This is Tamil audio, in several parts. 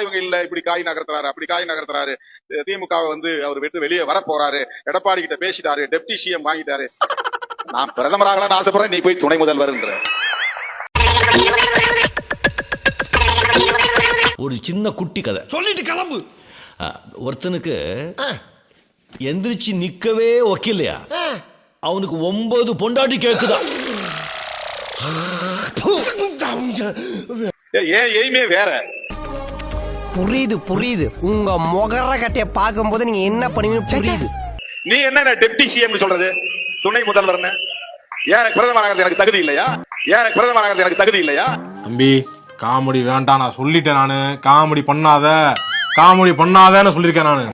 இவங்க இல்ல இப்படி காய் நகர்த்துறாரு அப்படி காய் நகர்த்துறாரு. திமுக வந்து அவர் விட்டு வெளியே வர போறாரு எடப்பாடி கிட்ட பேசிட்டாரு டெப்டி சிஎம் வாங்கிட்டாரு. நான் பிரதமராகலாம் ஆசைப்படுறேன் நீ போய் துணை முதல்வர்ன்ற. ஒரு சின்ன குட்டி கதை. சொல்லிட்டு கிளம்பு. ஒருத்தனுக்கு எந்திரிச்சு நிக்கவே ஒக்கில்லையா அவனுக்கு ஒன்பது பொண்டாட்டி கேக்குதா? ஏ- ஏன் எய்மே வேற? புரியுது புரியுது. உங்க முகர கட்டைய பார்க்கும்போது நீங்க என்ன பண்ணுவீங்க புரியுது. நீ என்ன டெப்டி சிஎம் சொல்றது? துணை முதல்வர்னு? ஏன் பிரதமராகிறது எனக்கு தகுதி இல்லையா? ஏன் பிரதமராகிறது எனக்கு தகுதி இல்லையா? தம்பி காமெடி வேண்டாம் நான் சொல்லிட்டேன் நானு. காமெடி பண்ணாத. காமெடி பண்ணாதேன்னு சொல்லியிருக்கேன் நானு.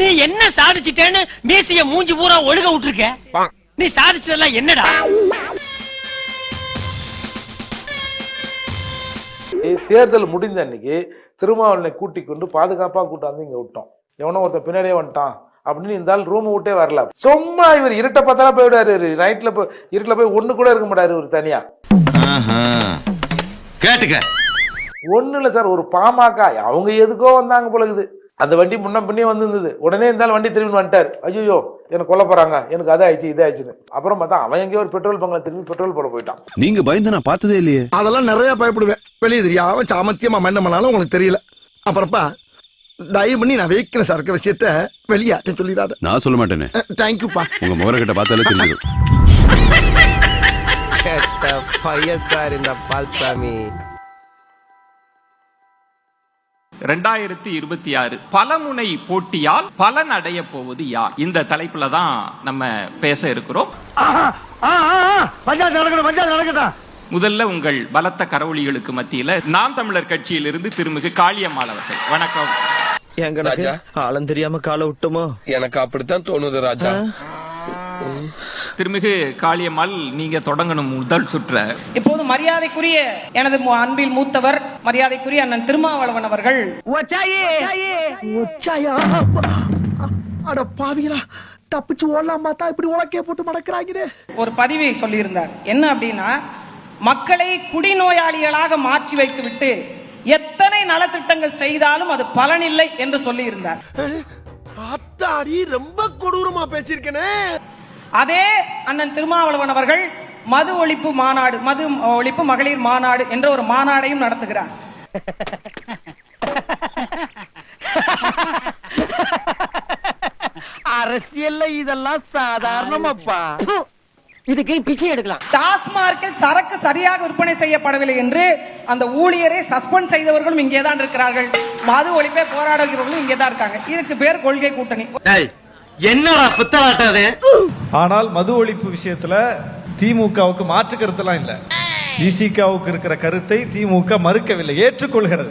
நீ என்ன சாதிச்சிட்டேன்னு மீசிய மூஞ்சி பூரா ஒழுக விட்டுருக்க? நீ சாதிச்சதெல்லாம் என்னடா? தேர்தல் முடிந்த அன்னைக்கு திருமாவளவனை கூட்டி கொண்டு பாதுகாப்பா கூட்டாந்து இங்க விட்டோம். எவனோ ஒருத்தன் பின்னாடியே வந்துட்டான் அப்படின்னு ஆள் ரூம் விட்டே வரல. சும்மா இவர் இருட்ட பார்த்தாலும் போயிடுவாரு நைட்ல போய் இருட்டுல போய் ஒண்ணு கூட இருக்க மாட்டாரு ஒரு தனியா. கேட்டுக்க. ஒண்ணு இல்ல சார் ஒரு பாமக. அவங்க எதுக்கோ வந்தாங்க போல இருக்குது. அந்த வண்டி முன்ன பின்னே வந்திருந்தது. உடனே இருந்தாலும் வண்டி திரும்பி வந்துட்டார். ஐயோ எனக்கு கொல்ல போறாங்க. எனக்கு அது ஆயிடுச்சு இது ஆயிடுச்சுன்னு. அப்புறம் பார்த்தா அவன் எங்கேயோ ஒரு பெட்ரோல் பங்க்ல திரும்பி பெட்ரோல் போட போயிட்டான். நீங்க பயந்து நான் பார்த்ததே இல்லையே. அதெல்லாம் நிறைய பயப்படுவேன். வெளியே தெரியாம சாமத்தியமா மண்ட பண்ணாலும் உங்களுக்கு தெரியல. அப்புறப்பா தயவு பண்ணி நான் வைக்கிற சரக்கு விஷயத்த வெளியாட்ட சொல்லிடாத. நான் சொல்ல மாட்டேனே. தேங்க்யூப்பா உங்க முகரக்கிட்ட பார்த்தாலே தெரிஞ்சிடும். கேட்ட பையன் சார் இந்த பால்சாமி. ரெண்டாயிரத்தி இருபத்தி ஆறு பலமுனை போட்டியால் பலன் அடைய போவது யார்? இந்த தலைப்புல தான் நம்ம பேச இருக்கிறோம். முதல்ல உங்கள் பலத்த கரவொலிகளுக்கு மத்தியில நாம் தமிழர் கட்சியிலிருந்து திருமிகு காளியம்மாள் அவர்கள். வணக்கம். எங்களுக்கு ஆளும் தெரியாம காலை விட்டோமோ? எனக்கு அப்படித்தான் தோணுது ராஜா. திருமிகு காளியம்மாள் நீங்க தொடங்கணும் முதல் சுற்ற. இப்போது மரியாதைக்குரிய எனது அன்பில் மூத்தவர் மரியாதைக்குரிய அண்ணன் திருமாவளவன் அவர்கள். தப்பிச்சு ஓடலாம் பார்த்தா இப்படி உலக்கைய போட்டு மடக்கிறாங்களே ஒரு பதிவை சொல்லியிருந்தார். என்ன அப்படின்னா மக்களை குடிநோயாளிகளாக மாற்றி வைத்துவிட்டு எத்தனை நலத்திட்டங்கள் செய்தாலும் அது பலனில்லை என்று சொல்லியிருந்தார். அத்தாடி ரொம்ப கொடூரமா பேசியிருக்கனே. அதே அண்ணன் திருமாவளவன் அவர்கள் மது ஒழிப்பு மாநாடு மது ஒழிப்பு மகளிர் மாநாடு என்ற ஒரு மாநாடையும் நடத்துகிறார். அரசியல்ல இதெல்லாம் சாதாரணமாப்பா. இதுக்கு பிச்சை எடுக்கலாம். டாஸ்மார்க்கில் சரக்கு சரியாக விற்பனை செய்யப்படவில்லை என்று அந்த ஊழியரை சஸ்பெண்ட் செய்தவர்களும் இங்கே தான் இருக்கிறார்கள். மது ஒழிப்பை போராடுகிறவர்களும் இங்கே தான் இருக்காங்க. இதுக்கு பேர் கொள்கை கூட்டணி. என்னடா புத்தலாட்டது ஆனால் மது ஒழிப்பு விஷயத்துல திமுகவுக்கு மாற்று கருத்தெல்லாம் இல்ல. விசிகாவுக்கு இருக்கிற கருத்தை திமுக மறுக்கவில்லை ஏற்றுக்கொள்கிறது.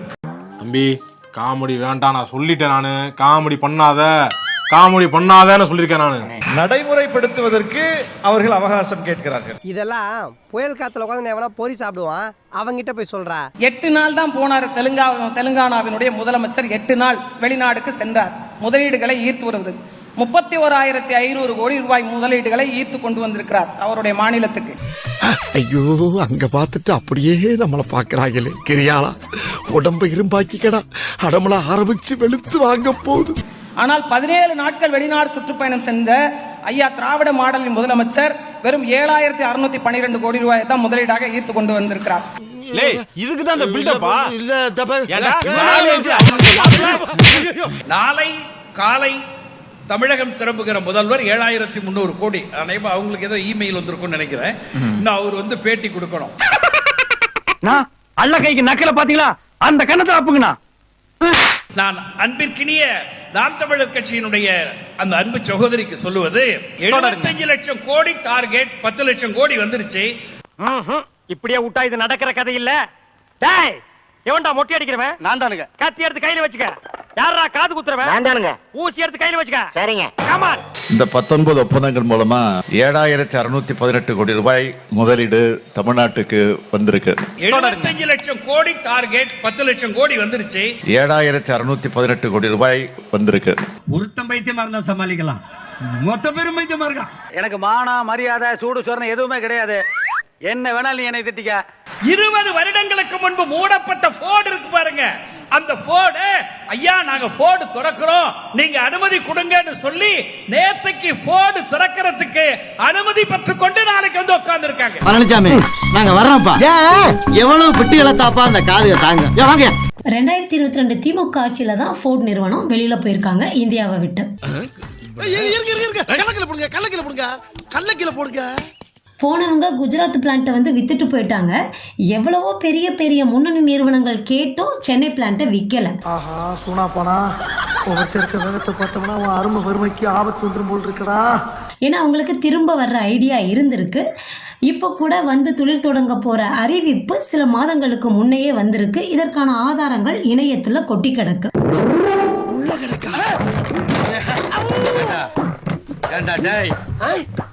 தம்பி காமெடி வேண்டாம் நான் சொல்லிட்டேன் நானு. காமெடி பண்ணாத. காமெடி பண்ணாதேன்னு சொல்லியிருக்கேன் நானு. நடைமுறைப்படுத்துவதற்கு அவர்கள் அவகாசம் கேட்கிறார்கள். இதெல்லாம் புயல் காத்துல உட்காந்து எவனா பொறி சாப்பிடுவான்? அவங்கிட்ட போய் சொல்றா. எட்டு நாள் தான் போனார் தெலுங்கா தெலுங்கானாவினுடைய முதலமைச்சர். எட்டு நாள் வெளிநாடுக்கு சென்றார். முதலீடுகளை ஈர்த்து வருவது. முப்பத்தி ஓராயிரத்தி ஐநூறு கோடி ரூபாய் முதலீடுகளை ஈர்த்து கொண்டு வந்திருக்கிறார் அவருடைய மாநிலத்துக்கு. ஐயோ அங்க பார்த்துட்டு அப்படியே நம்மள பாக்குறாங்களே கிரியாளா. உடம்ப இரும்பாக்கிக்கடா. அடமள ஆரம்பிச்சு வெளுத்து வாங்க போகுது. ஆனால் பதினேழு நாட்கள் வெளிநாடு சுற்றுப்பயணம் சென்ற ஐயா திராவிட மாடலின் முதலமைச்சர் வெறும் ஏழாயிரத்தி அறுநூத்தி பன்னிரெண்டு கோடி ரூபாயை தான் முதலீடாக ஈர்த்து கொண்டு வந்திருக்கிறார். இதுக்கு தான் இந்த பில்டப்பா இல்ல தப்ப நாளை காலை தமிழகம் திரும்புகிற முதல்வர் ஏழாயிரத்தி முந்நூறு கோடி. அனைவரும் அவங்களுக்கு ஏதோ இமெயில் வந்திருக்கும்னு நினைக்கிறேன். இன்னும் அவர் வந்து பேட்டி கொடுக்கணும். அல்ல கைக்கு நக்கல பாத்தீங்களா அந்த கண்ணத்தை அப்புங்கண்ணா நான் அன்பிற்கினிய நாம் தமிழர் கட்சியினுடைய அந்த அன்பு சகோதரிக்கு சொல்லுவது எழுபத்தஞ்சு லட்சம் கோடி டார்கெட் பத்து லட்சம் கோடி வந்துருச்சு. இப்படியே விட்டா இது நடக்கிற கதை இல்ல. டேய் எவன்டா மொட்டை அடிக்கிறவன்? நான் தானுங்க. கத்தி எடுத்து கையில வச்சுக்க. யாரா காது குத்துறவன் நான் தானுங்க ஊசி எடுத்து கையில வச்சுக்க. சரிங்க. கமான் இந்த பத்தொன்பது ஒப்பந்தங்கள் மூலமா ஏழாயிரத்தி அறுநூத்தி பதினெட்டு கோடி ரூபாய் முதலீடு தமிழ்நாட்டுக்கு வந்திருக்கு. எழுபத்தஞ்சு லட்சம் கோடி டார்கெட் பத்து லட்சம் கோடி வந்துருச்சு. ஏழாயிரத்தி அறுநூத்தி பதினெட்டு கோடி ரூபாய் வந்திருக்கு. ஒருத்தம் பைத்தியமா இருந்தா சமாளிக்கலாம். மொத்த பேரும் பைத்தியமா இருக்கான். எனக்கு மானா மரியாதை சூடு சொரணை எதுவுமே கிடையாது. என்ன வேணாலும் என்னை திட்டிக்க. இருபது வருடங்களுக்கு முன்பு மூடப்பட்ட போர்டு இருக்கு பாருங்க. அந்த போர்டு ஐயா நாங்க போர்டு திறக்கிறோம். நீங்க அனுமதி கொடுங்கன்னு சொல்லி நேத்துக்கு போர்டு திறக்கிறதுக்கு அனுமதி பெற்றுக்கொண்டு நாளைக்கு வந்து உட்கார்ந்து இருக்காங்க பழனிசாமி நாங்க வர்றோம்ப்பா. எவ்வளவு பெட்டிகளை தாப்பா அந்த காதுக தாங்க. வாங்க. ரெண்டாயிரத்தி இருபத்தி ரெண்டு திமுக ஆட்சியில தான் ஃபோர்ட் நிறுவனம் வெளியில போயிருக்காங்க இந்தியாவை விட்டு. கள்ளக்கில போடுங்க கள்ளக்கில போடுங்க. கள்ளக்கில போடுங்க. போனவங்க குஜராத் பிளான்ட்டை வந்து வித்துட்டு போயிட்டாங்க. எவ்வளவோ பெரிய பெரிய முன்னணி நிறுவனங்கள் கேட்டும் சென்னை பிளான்ட்டை விற்கல ஆஹா சூனா போனா ஒவ்வொருத்தர் இருக்க வேகத்தை பார்த்தோம்னா அவன் அருமை வறுமைக்கு ஆபத்து வந்துடும் போல் இருக்கடா. ஏன்னா அவங்களுக்கு திரும்ப வர்ற ஐடியா இருந்திருக்கு. இப்போ கூட வந்து தொழில் தொடங்க போற அறிவிப்பு சில மாதங்களுக்கு முன்னையே வந்திருக்கு. இதற்கான ஆதாரங்கள் இணையத்துல கொட்டி கிடக்கு.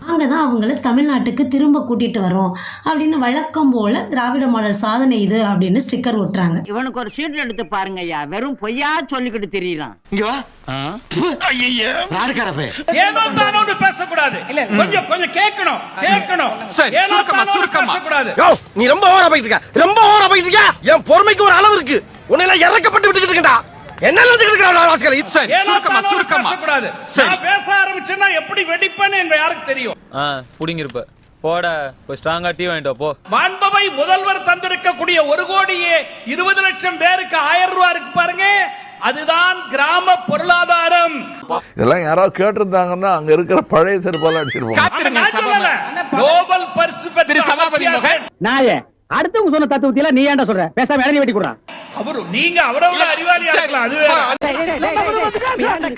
நாங்க தான் அவங்கள தமிழ்நாட்டுக்கு திரும்ப கூட்டிட்டு வரோம். அப்படின்னு வழக்கம் போல திராவிட மாடல் சாதனை இது அப்படின்னு ஸ்டிக்கர் ஒட்டுறாங்க. இவனுக்கு ஒரு சீட் எடுத்து பாருங்க ஐயா வெறும் பொய்யா சொல்லிக்கிட்டு தெரியலாம். பேசக்கூடாது. இல்ல. கொஞ்சம் கொஞ்சம் கேட்கணும் கேட்கணும். பேசக்கூடாது. நீ ரொம்ப இருக்க. ரொம்ப இருக்க. என் பொறுமைக்கு ஒரு அளவு இருக்கு. உன்னை எல்லாம் இறக்கப்பட்டு விட்டுக்கிட்டு இருக்கா என்ன. நான் பேச ஆரம்பிச்சேன்னா எப்படி வெடிப்பேன்னு எங்க யாருக்கு தெரியும்? புடிங்கிருப்ப. போட போய் ஸ்ட்ராங்கா டீ வாங்கிட்டு போ. மாண்பவை முதல்வர் தந்திருக்கக்கூடிய ஒரு கோடியே இருபது லட்சம் பேருக்கு ஆயிரம் ரூபாய் இருக்கு பாருங்க. அதுதான் கிராம பொருளாதாரம். இதெல்லாம் யாராவது கேட்டிருந்தாங்கன்னா அங்க இருக்கிற பழைய செருப்பால அடிச்சிருப்போம். நோபல் பரிசு பெற்ற திரு சபாபதி நாயே அடுத்தவங்க சொன்ன நீ ஏன்டா சொல்ற? பேசாம இறங்கி வெட்டி கொடுறான் அவரு நீங்க அவரை விட அறிவாளியா இருக்கலாம் அது வேற.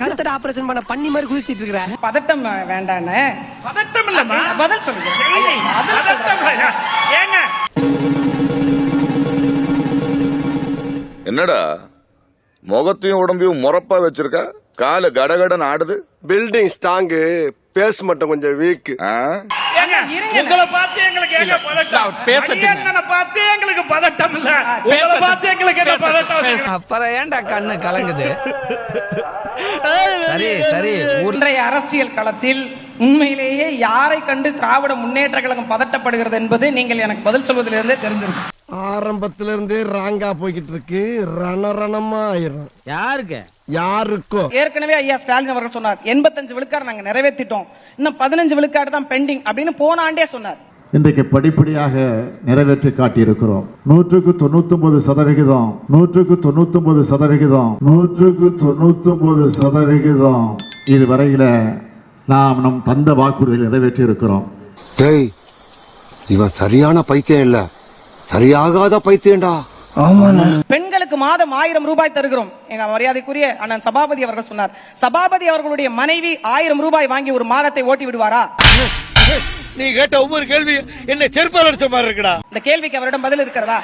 கழுத்தட ஆபரேஷன் பண்ண பண்ணி மாதிரி குதிச்சிட்டு இருக்கிற. பதட்டம் வேண்டான்னு பதட்டம் இல்லம்மா. பதில் சொல்லுங்க. பதட்டம். ஏங்க. என்னடா? முகத்தையும் உடம்பையும் முறப்பா வச்சிருக்க? காலு கடகடன் ஆடுது? பில்டிங் ஸ்ட்ராங்கு பேஸ் மட்டும் கொஞ்சம் வீக் உங்களை பார்த்து எங்களுக்கு ஏங்க பதட்டம்? அவர் பேசட்டுங்க. அண்ணனை பார்த்து எங்களுக்கு பதட்டம் இல்ல. உங்களை பார்த்து எங்களுக்கு என்ன பதட்டம்? அப்புறம் ஏன்டா கண்ணு கலங்குது? சரி சரி இன்றைய அரசியல் களத்தில் உண்மையிலேயே யாரை கண்டு திராவிட முன்னேற்ற கழகம் பதட்டப்படுகிறது என்பது நீங்கள் எனக்கு பதில் சொல்வதிலிருந்தே தெரிஞ்சிருக்கும் ஆரம்பத்துல இருந்தே ராங்கா போய்கிட்டு இருக்கு. ரணரணமா ஆயிரும் யாருக்கு? யாருக்கோ? ஏற்கனவே ஐயா ஸ்டாலின் அவர்கள் சொன்னார் எண்பத்தஞ்சு விழுக்காடு நாங்க நிறைவேற்றிட்டோம் இன்னும் பதினஞ்சு விழுக்காடு தான் பெண்டிங் அப்படின்னு போன ஆண்டே சொன்னார். இன்றைக்கு படிப்படியாக நிறைவேற்றி காட்டியிருக்கிறோம். நூற்றுக்கு தொண்ணூத்தி சதவிகிதம் நூற்றுக்கு தொண்ணூத்தி சதவிகிதம் நூற்றுக்கு தொண்ணூத்தி சதவிகிதம். இதுவரையில நாம் நம் தந்த வாக்குறுதியை நிறைவேற்றி இருக்கிறோம் டேய் இவன் சரியான பைத்தியம் இல்ல. சரியாகாத பைத்தியம்டா. பெண்களுக்கு மாதம் ஆயிரம் ரூபாய் தருகிறோம். எங்க மரியாதைக்குரிய அண்ணன் சபாபதி அவர்கள் சொன்னார். சபாபதி அவர்களுடைய மனைவி ஆயிரம் ரூபாய் வாங்கி ஒரு மாதத்தை ஓட்டி விடுவாரா? நீ கேட்ட ஒவ்வொரு கேள்வி என்ன செருப்பால் அடிச்ச மாதிரி இருக்குடா. இந்த கேள்விக்கு அவரிடம் பதில் இருக்கிறதா?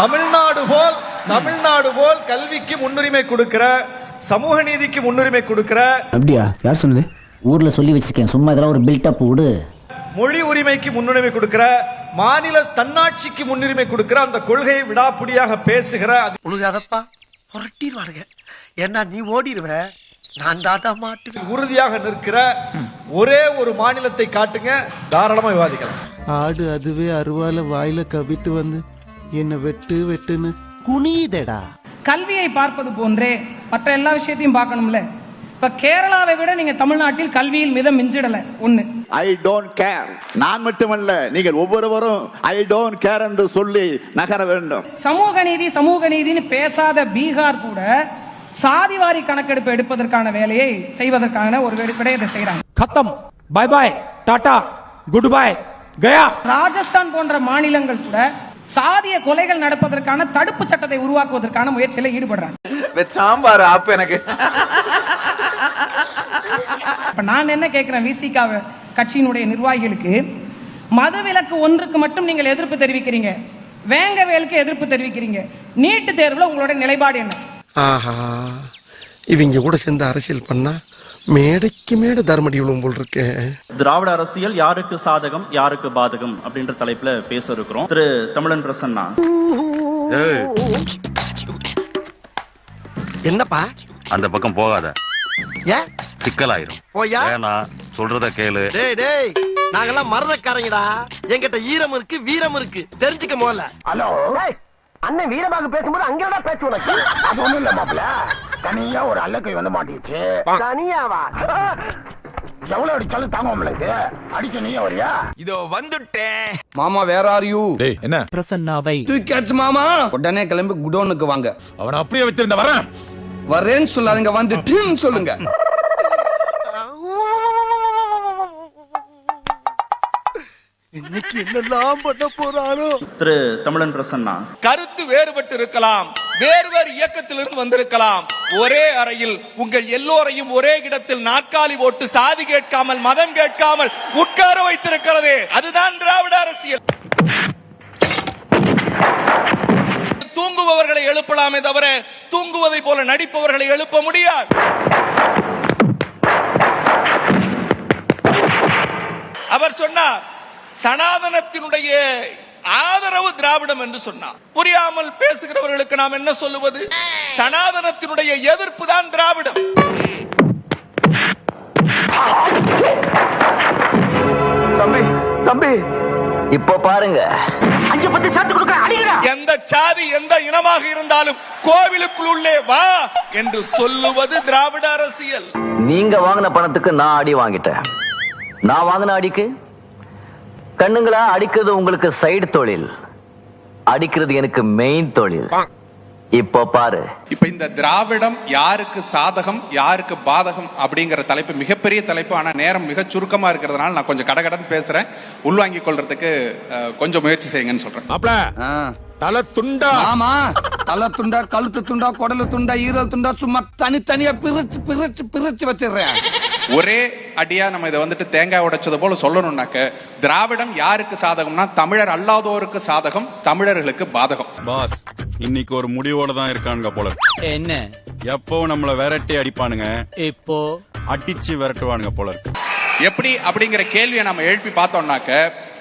தமிழ்நாடு போல் தமிழ்நாடு போல் கல்விக்கு முன்னுரிமை கொடுக்கிற சமூக நீதிக்கு முன்னுரிமை கொடுக்கிற அப்படியா? யார் சொன்னது? ஊர்ல சொல்லி வச்சிருக்கேன். சும்மா இதெல்லாம் ஒரு பில்டப் விடு. மொழி உரிமைக்கு முன்னுரிமை கொடுக்கிற மாநில தன்னாட்சிக்கு முன்னுரிமை கொடுக்கிற அந்த கொள்கையை விடாப்பிடியாக பேசுகிற அது உழுகாதப்பா. புரட்டிடுவானுங்க. ஏன்னா நீ ஓடிடுவ. நான் தாட்டா மாட்டுவேன். உறுதியாக நிற்கிற ஒரே ஒரு மாநிலத்தை காட்டுங்க தாராளமா விவாதிக்கலாம். ஆடு அதுவே அருவால வாயில கவிட்டு வந்து என்ன வெட்டு வெட்டுன்னு குனியுதேடா. கல்வியை பார்ப்பது போன்றே மற்ற எல்லா விஷயத்தையும் பார்க்கணும்ல? இப்ப கேரளாவை விட நீங்க தமிழ்நாட்டில் கல்வியில் மிதம் மிஞ்சிடல. ஒண்ணு. ஐ டோன்ட் கேர் நான் மட்டுமல்ல நீங்கள் ஒவ்வொருவரும் ஐ டோன்ட் கேர் என்று சொல்லி நகர வேண்டும். சமூக நீதி சமூக நீதின்னு பேசாத பீகார் கூட சாதிவாரி கணக்கெடுப்பு எடுப்பதற்கான வேலையை செய்வதற்கான ஒரு விட- விடயத்தை செய்யறாங்க கத்தம். Bye bye tata good bye Gaya Rajasthan போன்ற மாநிலங்கள் கூட சாதிய கொலைகள் நடப்பதற்கான தடுப்பு சட்டத்தை உருவாக்குவதற்கான முயற்சியில ஈடுபடுறாங்க. சாம்பார் ஆப் எனக்கு. இப்ப நான் என்ன கேட்கிறேன் விசிகா கட்சியினுடைய நிர்வாகிகளுக்கு? மதவிலக்கு ஒன்றுக்கு மட்டும் நீங்கள் எதிர்ப்பு தெரிவிக்கிறீங்க. வேங்கவேலுக்கு எதிர்ப்பு தெரிவிக்கிறீங்க. நீட்டு தேர்வுல உங்களோட நிலைப்பாடு என்ன? ஆஹா. இவங்க கூட சேர்ந்து அரசியல் பண்ணா மேடைக்கு மேடை தர்மடி விழும் போல் இருக்கே. திராவிட அரசியல் யாருக்கு சாதகம் யாருக்கு பாதகம் அப்படின்ற தலைப்புல பேச இருக்கிறோம். திரு தமிழன் பிரசன்னா. என்னப்பா? அந்த பக்கம் போகாத. ஏன்? சிக்கலாயிரும். போயா வேணாம் சொல்றத கேளு. டேய் டேய் நாங்கெல்லாம் மரதக்காரங்கடா என்கிட்ட ஈரம் இருக்கு வீரம் இருக்கு. தெரிஞ்சுக்க முதல்ல. ஹலோ? அண்ணன் வீரமாக பேசும்போது அங்கேடா பேச்சு உனக்கு? அது ஒண்ணும் இல்ல மாப்பிள தனியா ஒரு அல்லக்கை வந்து மாட்டிச்சு தனியாவா? எவ்வளவு அடிச்சாலும் தாங்க உங்களுக்கு அடிக்க வரியா? இதோ வந்துட்டேன். மாமா வேற ஆர் யூ டேய் என்ன? பிரசன்னாவை. மாமா. உடனே கிளம்பி குடோனுக்கு வாங்க. அவனை அப்படியே வச்சிருந்த வரேன். வரேன்னு சொல்லாதீங்க வந்துட்டுன்னு சொல்லுங்க. இன்னைக்கு என்னெல்லாம் பண்ண போறாரோ? திரு தமிழன் பிரசன்னா. கருத்து வேறுபட்டு இருக்கலாம் வேறு வேறு இயக்கத்திலிருந்து வந்திருக்கலாம். ஒரே அறையில் உங்கள் எல்லோரையும் ஒரே இடத்தில் நாற்காலி போட்டு சாதி கேட்காமல் மதம் கேட்காமல் உட்கார வைத்திருக்கிறது. அதுதான் திராவிட அரசியல். தூங்குபவர்களை எழுப்பலாமே தவிர தூங்குவதை போல நடிப்பவர்களை எழுப்ப முடியாது. அவர் சொன்னார் சனாதனத்தினுடைய ஆதரவு திராவிடம் என்று சொன்னார். புரியாமல் பேசுகிறவர்களுக்கு நாம் என்ன சொல்லுவது? சனாதனத்தினுடைய எதிர்ப்பு தான் திராவிடம். தம்பி தம்பி. இப்ப பாருங்க. அஞ்சு பத்து சாத்து கொடுக்க எந்த சாதி எந்த இனமாக இருந்தாலும் கோவிலுக்குள் உள்ளே வா என்று சொல்லுவது திராவிட அரசியல். நீங்க வாங்கின பணத்துக்கு நான் அடி வாங்கிட்டேன். நான் வாங்கின அடிக்கு? கண்ணுங்களா அடிக்கிறது உங்களுக்கு சைடு தொழில். அடிக்கிறது எனக்கு மெயின் தொழில். இப்போ பாரு. இப்ப இந்த திராவிடம் யாருக்கு சாதகம் யாருக்கு பாதகம் அப்படிங்கிற தலைப்பு மிகப்பெரிய தலைப்பு. ஆனா நேரம் மிக சுருக்கமா இருக்கிறதுனால நான் கொஞ்சம் கடகடன் பேசுறேன். உள்வாங்கிக் கொள்றதுக்கு அஹ், கொஞ்சம் முயற்சி செய்யுங்கன்னு சொல்றேன். மாப்பிள தலை துண்டா? ஆமா. தலை துண்டா கழுத்து துண்டா குடலு துண்டா ஈரல் துண்டா சும்மா தனித்தனியா பிரிச்சு பிரிச்சு பிரிச்சு வச்சிடுறேன். ஒரே அடியா நம்ம இதை வந்துட்டு தேங்காய் உடைச்சது போல சொல்லணும்னாக்க திராவிடம் யாருக்கு சாதகம்னா தமிழர் அல்லாதோருக்கு சாதகம் தமிழர்களுக்கு பாதகம். பாஸ். இன்னைக்கு ஒரு முடிவோட தான் இருக்கானுங்க போல என்ன? எப்போ நம்மள விரட்டி அடிப்பானுங்க. இப்போ? அடிச்சு விரட்டுவானுங்க போல இருக்கு. எப்படி அப்படிங்கிற கேள்வியை நம்ம எழுப்பி பார்த்தோம்னாக்க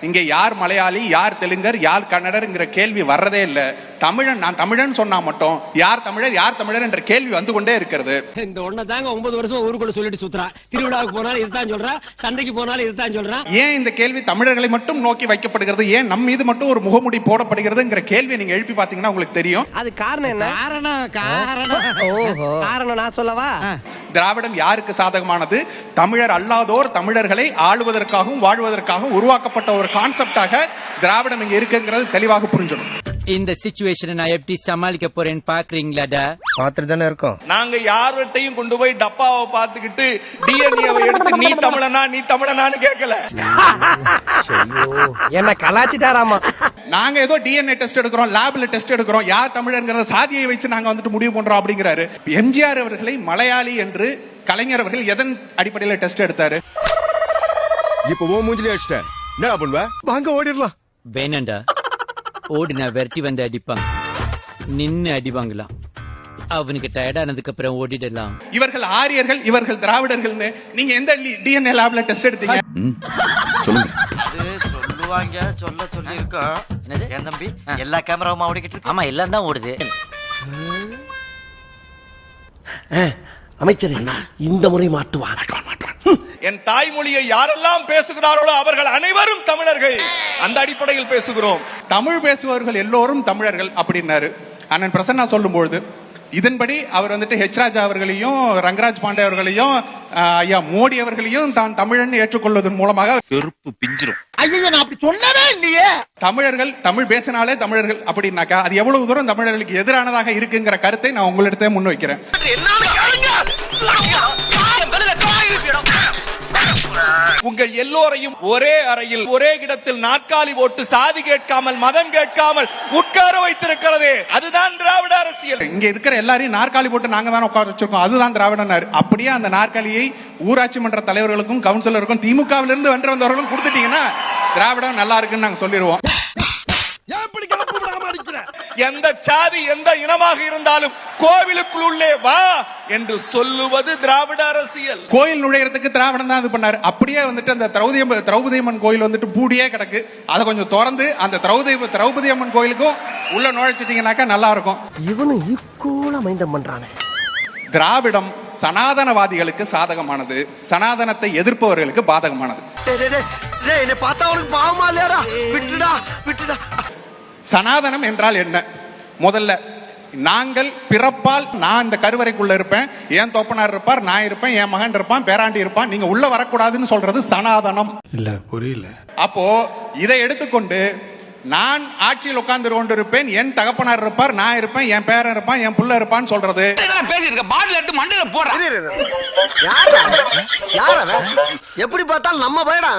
இங்க யார் மலையாளி யார் தெலுங்கர் யார் கன்னடர்ங்கிற கேள்வி வர்றதே இல்ல. தமிழன் நான் தமிழன் சொன்னா மட்டும் யார் தமிழர் யார் தமிழர் என்ற கேள்வி வந்து கொண்டே இருக்கிறது. இந்த ஒன்ன தாங்க ஒன்பது வருஷம் ஊருக்குள்ள சொல்லிட்டு சுத்துறா. திருவிழாவுக்கு போனாலும் இதுதான் சொல்றா சண்டைக்கு போனாலும் இதுதான் சொல்றான் ஏன் இந்த கேள்வி தமிழர்களை மட்டும் நோக்கி வைக்கப்படுகிறது? ஏன் நம் மீது மட்டும் ஒரு முகமுடி போடப்படுகிறதுங்கிற கேள்வியை நீங்க எழுப்பி பாத்தீங்கன்னா உங்களுக்கு தெரியும். அது காரணம் என்ன? காரணம் காரணம். ஓஹோ. காரணம் நான் சொல்லவா? திராவிடம் யாருக்கு சாதகமானது? தமிழர் அல்லாதோர் தமிழர்களை ஆளுவதற்காகவும் வாழ்வதற்காகவும் உருவாக்கப்பட்ட ஒரு கான்செப்டாக திராவிடம் இங்க இருக்குங்கிறது தெளிவாக புரிஞ்சிடும். இந்த சிச்சுவேஷனை நான் எப்படி சமாளிக்க போறேன்னு பாக்குறீங்களாடா பாத்துட்டு தானே இருக்கோம். நாங்க யார்கிட்டையும் கொண்டு போய் டப்பாவை பார்த்துக்கிட்டு டிஎன்ஏவை எடுத்து நீ தமிழனா நீ தமிழனான்னு கேட்கல. என்ன கலாச்சிட்டாராமா? நாங்க ஏதோ டிஎன்ஏ டெஸ்ட் எடுக்கிறோம் லேப்ல டெஸ்ட் எடுக்கிறோம் யார் தமிழர்ங்கிற சாதியை வச்சு நாங்க வந்துட்டு முடிவு பண்றோம் அப்படிங்கிறாரு. எம்ஜிஆர் அவர்களை மலையாளி என்று கலைஞர் அவர்கள் எதன் அடிப்படையில் டெஸ்ட் எடுத்தாரு? இப்ப ஓ மூஞ்சிலே அடிச்சிட்டேன். என்னடா பண்ணுவ? வாங்க ஓடிடலாம். வேணாண்டா. ஓடினா விரட்டி வந்து அடிப்பாங்க நின்னு அடிவாங்களாம். அவனுக்கு டயர்ட் ஆனதுக்கு அப்புறம் ஓடிடலாம். இவர்கள் ஆரியர்கள் இவர்கள் திராவிடர்கள்னு நீங்க எந்த டிஎன்ஏ லேப்ல டெஸ்ட் எடுத்தீங்க? சொல்லுங்க. சொல்லுவாங்க சொல்ல சொல்லி இருக்கோம் என் தம்பி? எல்லா கேமராவும் ஓடிக்கிட்டு இருக்கு. ஆமா எல்லாம் தான் ஓடுது. அமைச்சர் இந்த முறை மாட்டுவான் என் தாய்மொழியை யாரெல்லாம் பேசுகிறார்களோ அவர்கள் அனைவரும் தமிழர்கள். அந்த அடிப்படையில் பேசுகிறோம். தமிழ் பேசுபவர்கள் எல்லோரும் தமிழர்கள் அப்படின்னாரு. அண்ணன் பிரசன்னா சொல்லும்பொழுது இதன்படி அவர் வந்துட்டு ஹெச் ராஜா அவர்களையும் ரங்கராஜ் பாண்டே அவர்களையும் ஐயா மோடி அவர்களையும் தான் தமிழன் ஏற்றுக்கொள்வதன் மூலமாக செருப்பு பிஞ்சிரும். ஐயோ நான் அப்படி சொன்னவே இல்லையே. தமிழர்கள் தமிழ் பேசினாலே தமிழர்கள் அப்படின்னாக்கா அது எவ்வளவு தூரம் தமிழர்களுக்கு எதிரானதாக இருக்குங்கிற கருத்தை நான் உங்களிடத்தே முன்வைக்கிறேன். உங்கள் எல்லோரையும் ஒரே அறையில் ஒரே இடத்தில் நாற்காலி போட்டு சாதி கேட்காமல் மதம் கேட்காமல் உட்கார வைத்திருக்கிறது. அதுதான் திராவிட அரசியல். இங்க இருக்கிற எல்லாரையும் நாற்காலி போட்டு நாங்க தான் உட்கார வச்சிருக்கோம். அதுதான் திராவிடனார் அப்படியே அந்த நாற்காலியை ஊராட்சி மன்ற தலைவர்களுக்கும் கவுன்சிலருக்கும் திமுகவிலிருந்து வென்று வந்தவர்களும் கொடுத்துட்டீங்கன்னா திராவிடம் நல்லா இருக்குன்னு நாங்க சொல்லிடுவோம் எந்த சாதி எந்த இனமாக இருந்தாலும் கோவிலுக்குள் உள்ளே வா என்று சொல்லுவது திராவிட அரசியல். கோயில் நுழையறதுக்கு திராவிடம் தான் இது பண்ணாரு. அப்படியே வந்துட்டு அந்த திரௌதி திரௌபதி அம்மன் கோயில் வந்துட்டு பூடியே கிடக்கு. அதை கொஞ்சம் திறந்து அந்த திரௌதி திரௌபதி அம்மன் கோயிலுக்கும் உள்ள நுழைச்சிட்டீங்கன்னாக்கா நல்லா இருக்கும். இவனு ஈக்குவலா மைண்டம் பண்றானே. திராவிடம் சனாதனவாதிகளுக்கு சாதகமானது சனாதனத்தை எதிர்ப்பவர்களுக்கு பாதகமானது. என்ன பார்த்தா அவனுக்கு பாவமா இல்லையாடா? விட்டுடா விட்டுடா. சனாதனம் என்றால் என்ன? முதல்ல நாங்கள் பிறப்பால் நான் இந்த கருவறைக்குள்ள இருப்பேன் என் தோப்பனார் இருப்பார் நான் இருப்பேன் என் மகன் இருப்பான் பேராண்டி இருப்பான் நீங்க உள்ள வரக்கூடாதுன்னு சொல்றது சனாதனம். இல்ல புரியல. அப்போ இதை எடுத்துக்கொண்டு நான் ஆட்சியில் உட்கார்ந்து கொண்டு இருப்பேன் என் தகப்பனார் இருப்பார் நான் இருப்பேன் என் பேரன் இருப்பான் என் புள்ள இருப்பான்னு சொல்றது. பேசிருக்க பாட்டில் எடுத்து மண்டையில போடுற. எப்படி பார்த்தாலும் நம்ம பயடா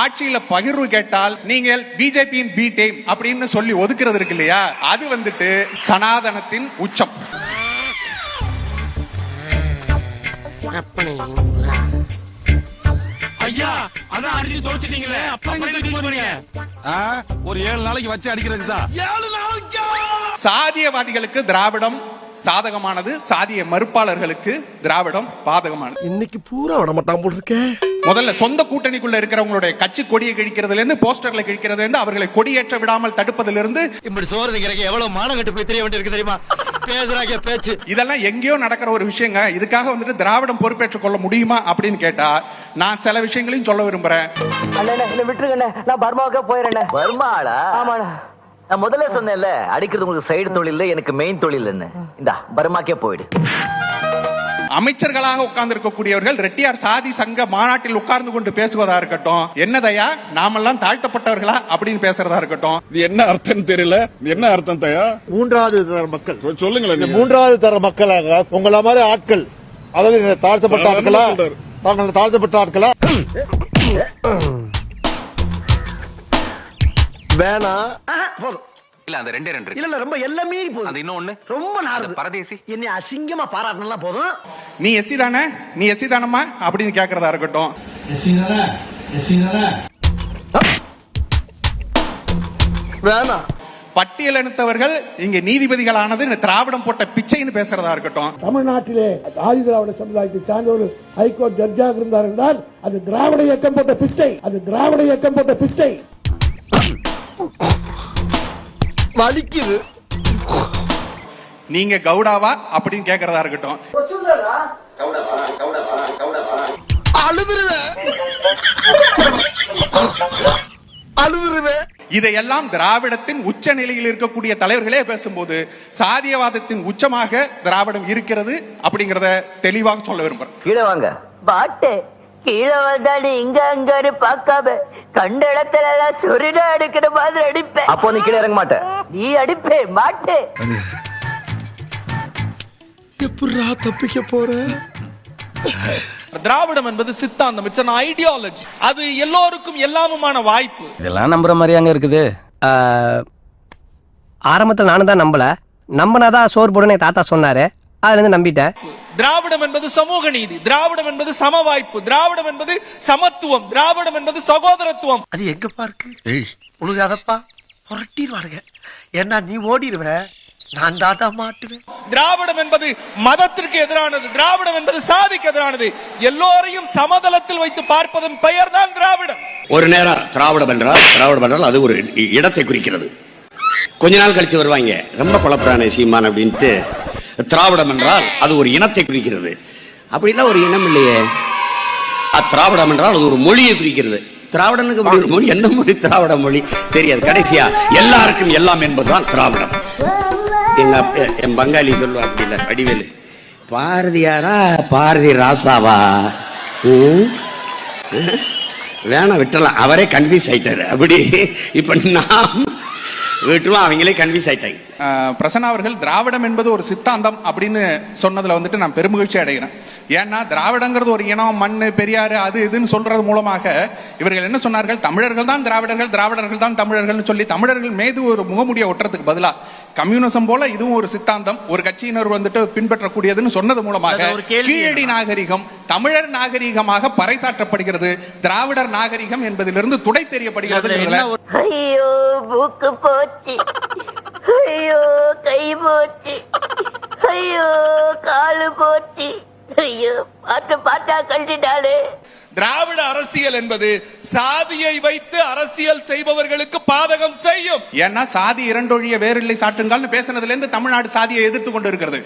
ஆட்சியில பகிர்வு கேட்டால் நீங்கள் பிஜேபியின் பி டீம் அப்படின்னு சொல்லி ஒதுக்குறது இருக்கு இல்லையா? அது வந்துட்டு சனாதனத்தின் உச்சம். ஐயா அதான் அடிச்சு தோச்சிட்டீங்களே ஒரு ஏழு நாளைக்கு வச்சு அடிக்கிறது தான். சாதியவாதிகளுக்கு திராவிடம் சாதகமானது சாதிய மறுப்பாளர்களுக்கு திராவிடம் பாதகமானது. இன்னைக்கு பூரா விட மாட்டான் போல் இருக்கேன் முதல்ல சொந்த கூட்டணிக்குள்ள இருக்கிறவங்களுடைய கட்சி கொடியை கிழிக்கிறதுல இருந்து போஸ்டர்ல கிழிக்கிறதுல இருந்து அவர்களை கொடியேற்ற விடாமல் தடுப்பதிலிருந்து இப்படி சோறு எவ்வளவு மானம் கட்டு போய் தெரிய வேண்டியிருக்கு தெரியுமா? பேசுறாங்க பேச்சு. இதெல்லாம் எங்கேயோ நடக்கிற ஒரு விஷயங்க. இதுக்காக வந்துட்டு திராவிடம் பொறுப்பேற்றுக் கொள்ள முடியுமா அப்படின்னு கேட்டா நான் சில விஷயங்களையும் சொல்ல விரும்புறேன். விட்டுருங்க நான் பர்மாவுக்கே போயிடுறேன் பர்மாடா ஆமாடா நான் முதல்ல சொன்னேன்ல அடிக்கிறது உங்களுக்கு சைடு தொழில் எனக்கு மெயின் தொழில் இந்த பர்மாக்கே போயிடு. அமைச்சர்களாக உட்கார்ந்து இருக்கக்கூடியவர்கள் ரெட்டியார் சாதி சங்க மாநாட்டில் உட்கார்ந்து கொண்டு பேசுவதா இருக்கட்டும். என்னதையா நாமெல்லாம் தாழ்த்தப்பட்டவர்களா? அப்படின்னு பேசுறதா இருக்கட்டும். இது என்ன அர்த்தம் தெரியல? என்ன அர்த்தம் தயா? மூன்றாவது தர மக்கள். சொல்லுங்களேன் மூன்றாவது தர மக்களாக உங்கள மாதிரி ஆட்கள். அதாவது தாழ்த்தப்பட்ட ஆட்களா. தாங்கள் தாழ்த்தப்பட்ட ஆட்களா? வேணா இல்ல அந்த ரெண்டே ரெண்டு இல்ல இல்ல ரொம்ப எல்லாமே போதும் அது இன்னொன்னு ரொம்ப நாடு பரதேசி. என்னை அசிங்கமா பாராட்டினா போதும். நீ எஸ்சி தானே? நீ எஸ்சி தானம்மா? அப்படின்னு கேட்கறதா இருக்கட்டும். வேணா பட்டியலினத்தவர்கள் இங்க நீதிபதிகளானது இந்த திராவிடம் போட்ட பிச்சைன்னு பேசுறதா இருக்கட்டும். தமிழ்நாட்டிலே ஆதி திராவிட சமுதாயத்தை சார்ந்த ஒரு ஹைகோர்ட் ஜட்ஜாக இருந்தார் என்றால் அது திராவிட இயக்கம் போட்ட பிச்சை. அது திராவிட இயக்கம் போட்ட பிச்சை. வலிக்குது. நீங்க கவுடாவா அப்படின்னு கேட்கறதா இருக்கட்டும். அழுதுருவேன் அழுதுருவேன் இதையெல்லாம் திராவிடத்தின் உச்ச நிலையில் இருக்கக்கூடிய தலைவர்களே பேசும்போது சாதியவாதத்தின் உச்சமாக திராவிடம் இருக்கிறது அப்படிங்கறத தெளிவாக சொல்ல விரும்புறேன். கீழே வாங்க. பாட்டு. கீழே வந்தாடி இங்க அங்க பார்க்காம கண்ட இடத்துல எல்லாம் சுருடா அடிக்கிற மாதிரி அடிப்பேன். அப்போ நீ கீழே இறங்க மாட்டேன் நீ அடிப்பே மாட்டே. எப்படா தப்பிக்க போற? திராவிடம் என்பது சித்தாந்தம். இட்ஸ் an ஐடியாலஜி அது எல்லோருக்கும் எல்லாமுமான வாய்ப்பு. இதெல்லாம் நம்புற மாதிரி அங்க இருக்குது. ஆரம்பத்தில் நானும் தான் நம்பல. நம்பினாதான் போடுன்னு என் தாத்தா சொன்னாரு. அதுல இருந்து நம்பிட்டேன். திராவிடம் என்பது சமூக நீதி. திராவிடம் என்பது சம வாய்ப்பு. திராவிடம் என்பது சமத்துவம். திராவிடம் என்பது சகோதரத்துவம். அது எங்கப்பா இருக்கு? ஏய் உழுகாதப்பா. புரட்டிடுவானுங்க. ஏன்னா நீ ஓடிடுவ நான் தாத்தா மாட்டுவேன். திராவிடம் என்பது மதத்திற்கு எதிரானது திராவிடம் என்பது சாதிக்கு எதிரானது. எல்லோரையும் சமதளத்தில் வைத்து பார்ப்பதன் பெயர் தான் திராவிடம். ஒரு நேரம் திராவிடம் என்றால் திராவிடம் என்றால் அது ஒரு இடத்தை குறிக்கிறது. கொஞ்ச நாள் கழிச்சு வருவாங்க. ரொம்ப குழப்பறானே சீமான் அப்படின்ட்டு. திராவிடம் என்றால் அது ஒரு இனத்தை குறிக்கிறது. அப்படிலாம் ஒரு இனம் இல்லையே. திராவிடம் என்றால் அது ஒரு மொழியை குறிக்கிறது. திராவிடனுக்கு அப்படி ஒரு மொழி எந்த மொழி திராவிட மொழி? தெரியாது. கடைசியா எல்லாருக்கும் எல்லாம் என்பதுதான் திராவிடம். எங்க என் பங்காளி சொல்லுவா அப்படி இல்லை வடிவேலு. பாரதியாரா பாரதி ராசாவா? வேணாம் விட்டுறலாம். அவரே கன்ஃபியூஸ் ஆயிட்டாரு. அப்படி இப்ப நாம் விட்டுருவோம். அவங்களே கன்ஃபியூஸ் ஆயிட்டாங்க. பிரசன்னா அவர்கள் திராவிடம் என்பது ஒரு சித்தாந்தம் அப்படின்னு சொன்னதுல வந்துட்டு நான் பெருமகிழ்ச்சி அடைகிறேன். ஏன்னா திராவிடங்கிறது ஒரு இனம் மண்ணு பெரியாறு அது இதுன்னு சொல்றது மூலமாக இவர்கள் என்ன சொன்னார்கள்? தமிழர்கள் தான் திராவிடர்கள் திராவிடர்கள் தான் தமிழர்கள்னு சொல்லி தமிழர்கள் மீது ஒரு முகமுடிய ஒட்டுறதுக்கு பதிலா கம்யூனிசம் போல இதுவும் ஒரு சித்தாந்தம். ஒரு கட்சியினர் வந்துட்டு பின்பற்றக்கூடியதுன்னு சொன்னது மூலமாக கீழடி நாகரிகம் தமிழர் நாகரிகமாக பறைசாற்றப்படுகிறது. திராவிடர் நாகரிகம் என்பதிலிருந்து துடை தெரியப்படுகிறது ஐயோ கை போச்சு ஐயோ காலு போச்சு ஐயோ பார்த்து பார்த்தா கழட்டிட்டாலே திராவிட அரசியல் என்பது சாதியை வைத்து அரசியல் செய்பவர்களுக்கு பாதகம் செய்யும். ஏன்னா சாதி இரண்டொழிய வேறில்லை சாட்டுங்கள்னு பேசுனதுல இருந்து தமிழ்நாடு சாதியை எதிர்த்து கொண்டு இருக்கிறது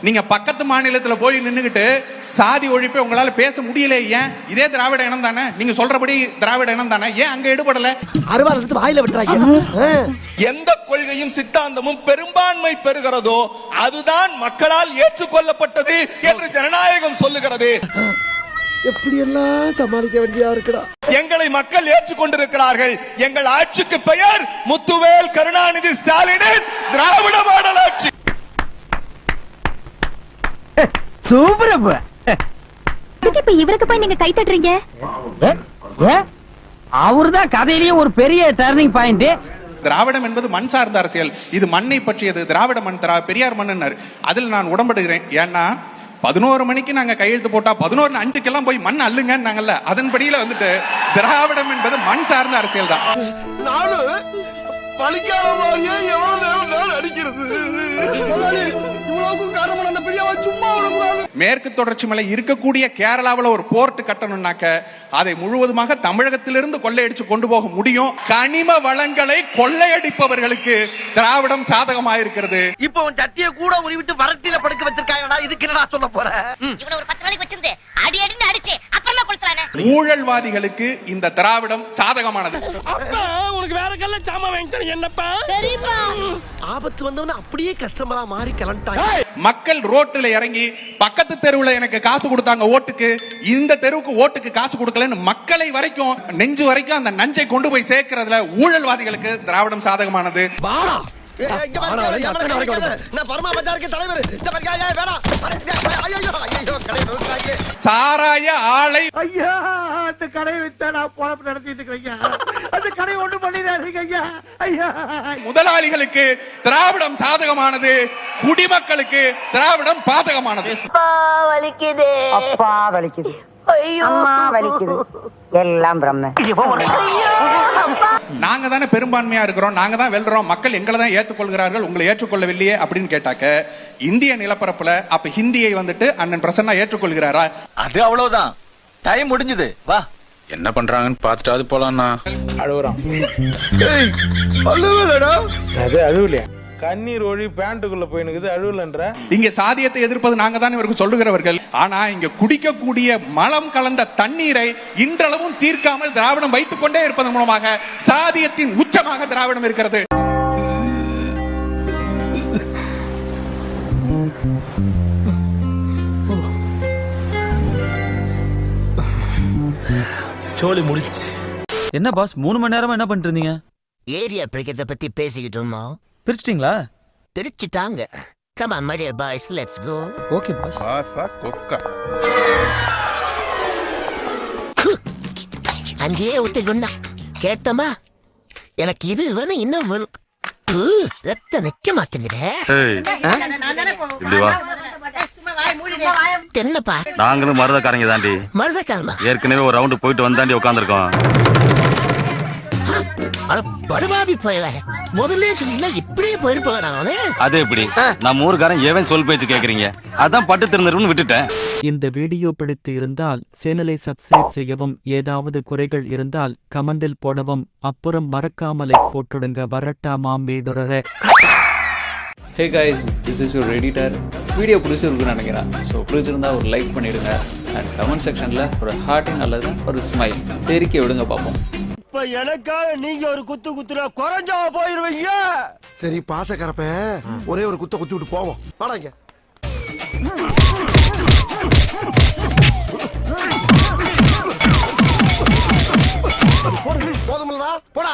நீங்க பக்கத்து மாநிலத்துல போய் நின்னுகிட்டு சாதி ஒழிப்பை உங்களால பேச முடியல ஏன்? இதே திராவிட இனம் தானே? நீங்க சொல்றபடி திராவிட இனம் தானே? ஏன் அங்க ஈடுபடல? அருவாள் எடுத்து வாயில விட்டுறாங்க. எந்த கொள்கையும் சித்தாந்தமும் பெரும்பான்மை பெறுகிறதோ அதுதான் மக்களால் ஏற்றுக்கொள்ளப்பட்டது என்று ஜனநாயகம் சொல்லுகிறது. எப்படி எல்லாம் சமாளிக்க வேண்டியதா இருக்குடா? எங்களை மக்கள் ஏற்றுக்கொண்டிருக்கிறார்கள். எங்கள் ஆட்சிக்கு பெயர் முத்துவேல் கருணாநிதி ஸ்டாலினின் திராவிட மாடல் ஆட்சி. சூப்பர் இப்ப இவருக்கு போய் நீங்க கை தட்டுறீங்க? அவர்தான் கதையிலேயே ஒரு பெரிய டர்னிங் பாயிண்ட் திராவிடம் என்பது மண் சார்ந்த அரசியல். இது மண்ணை பற்றியது. திராவிட மண் திரா பெரியார் மண்ணுன்னாரு. அதில் நான் உடன்படுகிறேன். ஏன்னா பதினோரு மணிக்கு நாங்க கையெழுத்து போட்டா பதினோரு அஞ்சுக்கெல்லாம் போய் மண் அள்ளுங்கன்னு நாங்கல்ல அதன்படியில வந்துட்டு திராவிடம் என்பது மண் சார்ந்த அரசியல் தான். நாலு பழிக்காத மாதிரியே எவ்வளவு நேரம் அடிக்கிறது இவ்வளவுக்கும் காரணம் அந்த பெரியவா சும்மா விடக்கூடாது. மேற்கு தொடர்ச்சி மலை இருக்கக்கூடிய கேரளாவுல ஒரு போர்ட் கட்டணும்னாக்க அதை முழுவதுமாக தமிழகத்திலிருந்து கொள்ளையடிச்சு கொண்டு போக முடியும். கனிம வளங்களை கொள்ளையடிப்பவர்களுக்கு திராவிடம் சாதகமாயிருக்கிறது. இப்போ உன் சட்டிய கூட உருவிட்டு வரட்டில படுக்க வச்சிருக்காங்கடா இதுக்கு என்னடா சொல்ல போற? இவனை ஒரு பத்து நாளைக்கு வச்சிருந்து அடி அடின்னு அடிச்சு ஊழல்வாதிகளுக்கு இந்த திராவிடம் சாதகமானது. உனக்கு வேற கல்ல சாமா வாங்கிட்டேன் என்னப்பா? சரிப்பா. ஆபத்து வந்தவன அப்படியே கஸ்டமரா மாறி கிளம்பிட்டாங்க மக்கள் ரோட்டுல இறங்கி பக்கத்து தெருவுல எனக்கு காசு கொடுத்தாங்க ஓட்டுக்கு. இந்த தெருவுக்கு ஓட்டுக்கு காசு கொடுக்கலன்னு மக்களை வரைக்கும் நெஞ்சு வரைக்கும் அந்த நஞ்சை கொண்டு போய் சேர்க்கறதுல ஊழல்வாதிகளுக்கு திராவிடம் சாதகமானது. வாடா. சாராய ஆலை ஐயா அந்த கடையை வித்தா நான் பொழப்பு நடத்திட்டு இருக்கிறேன் அந்த கடை ஒண்ணு பண்ணிடாதீங்க ஐயா. ஐயா. முதலாளிகளுக்கு திராவிடம் சாதகமானது குடிமக்களுக்கு திராவிடம் பாதகமானது. அப்பா வலிக்குது. அப்பா வலிக்குது. ஐயோ. அம்மா வலிக்குது. எல்லாம் பிரம்ம. நாங்க தானே பெரும்பான்மையா இருக்கிறோம். நாங்க தான் வெல்றோம். மக்கள் எங்களை தான் ஏற்றுக்கொள்கிறார்கள். உங்களை ஏற்றுக்கொள்ளவில்லையே அப்படின்னு கேட்டாக்க இந்திய நிலப்பரப்புல அப்ப ஹிந்தியை வந்துட்டு அண்ணன் பிரசன்னா ஏற்றுக்கொள்கிறாரா? அது அவ்வளவுதான். டைம் முடிஞ்சது. வா. என்ன பண்றாங்கன்னு பார்த்துட்டாவது போலாம்ண்ணா. அழுகுறான் ஏய் அழுவலடா. அது அழுவலையா? கண்ணீர் ஒழி பேண்ட்டுக்குள்ள போயினுக்குது அழுவலன்ற. இங்க சாதியத்தை எதிர்ப்பது நாங்க தான் இவருக்கு சொல்லுகிறவர்கள். ஆனா இங்க குடிக்கக்கூடிய மலம் கலந்த தண்ணீரை இன்றளவும் தீர்க்காமல் திராவிடம் வைத்துக் கொண்டே இருப்பதன் மூலமாக சாதியத்தின் உச்சமாக திராவிடம் இருக்கிறது. சோலி முடிச்சு. என்ன பாஸ் மூணு மணி நேரமா என்ன பண்ணிட்டு இருந்தீங்க? ஏரியா பிரிக்கிறத பத்தி பேசிக்கிட்டோமா பிரிச்சிட்டீங்களா? பிரிச்சுட்டாங்க. Come on my boys let's go okay boss ஆசா கொக்கா. அங்கேயே ஒத்திக்கொண்டா கேட்டமா எனக்கு இது வேணும் இன்னும் வேணும். உ, ரத்தம் நிக்க மாட்டேங்குதே என்னப்பா? நாங்களும் மருதக்காரங்க தாண்டி. மருதக்காரமா ஏற்கனவே ஒரு ரவுண்டு போயிட்டு வந்தாண்டி உட்காந்துருக்கோம் அட படுபாவி போயல. முதல்ல சொல்லல இப்படியே நானே. அது எப்படி? நம்ம ஊருக்காரன் ஏவன் சொல் பேச்சு கேக்குறீங்க. அதான் பட்டு திருந்திருன்னு விட்டுட்டேன். இந்த வீடியோ பிடித்து இருந்தால் சேனலை சப்ஸ்கிரைப் செய்யவும் ஏதாவது குறைகள் இருந்தால் கமெண்டில் போடவும் அப்புறம் மறக்காமலை போட்டுடுங்க. வரட்டா மாம்பேடுறே hey guys this is your editor video பிடிச்சிருக்குன்னு நினைக்கிறேன். ஸோ பிடிச்சிருந்தா ஒரு லைக் பண்ணிடுங்க. அண்ட் கமெண்ட் செக்ஷனில் ஒரு ஹார்ட்டிங் அல்லது ஒரு ஸ்மைல் தெரிக்க விடுங்க பார்ப்போம். இப்ப எனக்காக நீங்க ஒரு குத்து குத்துனா குறைஞ்சா போயிருவீங்க. சரி பாசக்கரப்ப ஒரே ஒரு குத்த குத்தி விட்டு போவோம். வாடாங்க போதுமில்லடா போடா.